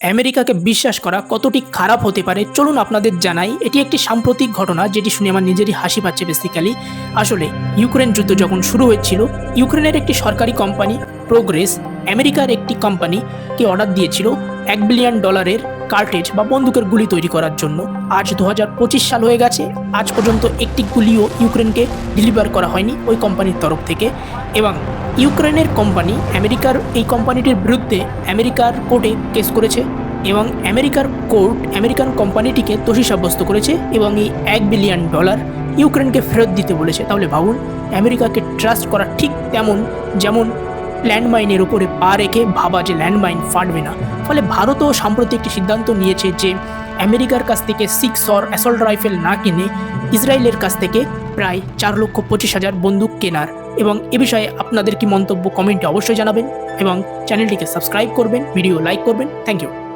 আমেরিকাকে বিশ্বাস করা কতটি খারাপ হতে পারে, চলুন আপনাদের জানাই। এটি একটি সাম্প্রতিক ঘটনা, যেটি শুনে আমার নিজেরই হাসি পাচ্ছে বেসিক্যালি আসলে, ইউক্রেন যুদ্ধ যখন শুরু হয়েছিল, ইউক্রেনের একটি সরকারি কোম্পানি প্রোগ্রেস আমেরিকার একটি কোম্পানিকে অর্ডার দিয়েছিল এক বিলিয়ন ডলারের কার্টেজ বা বন্দুকের গুলি তৈরি করার জন্য। আজ দু হাজার পঁচিশ সাল হয়ে গেছে। আজ পর্যন্ত একটি গুলিও ইউক্রেনকে ডেলিভার করা হয়নি ওই কোম্পানির তরফ থেকে। এবং ইউক্রেনের কোম্পানি আমেরিকার এই কোম্পানিটির বিরুদ্ধে আমেরিকার কোর্টে কেস করেছে এবং আমেরিকার কোর্ট আমেরিকান কোম্পানিটিকে দোষী সাব্যস্ত করেছে এবং এই এক বিলিয়ন ডলার ইউক্রেনকে ফেরত দিতে বলেছে। তাহলে ভাবুন, আমেরিকাকে ট্রাস্ট করা ঠিক তেমন যেমন ল্যান্ডমাইনের উপরে পা রেখে ভাবা যে ল্যান্ডমাইন ফাটবে না। ফলে ভারতও সাম্প্রতিক একটি সিদ্ধান্ত নিয়েছে যে আমেরিকার কাছ থেকে সিক্স অর অ্যাসল্ট রাইফেল না কিনে ইসরায়েলের কাছ থেকে প্রায় চার লক্ষ পঁচিশ হাজার বন্দুক কেনার। এবং এ বিষয়ে আপনাদের কি মন্তব্য কমেন্টে অবশ্যই জানাবেন এবং চ্যানেলটিকে সাবস্ক্রাইব করবেন, ভিডিও লাইক করবেন। Thank you.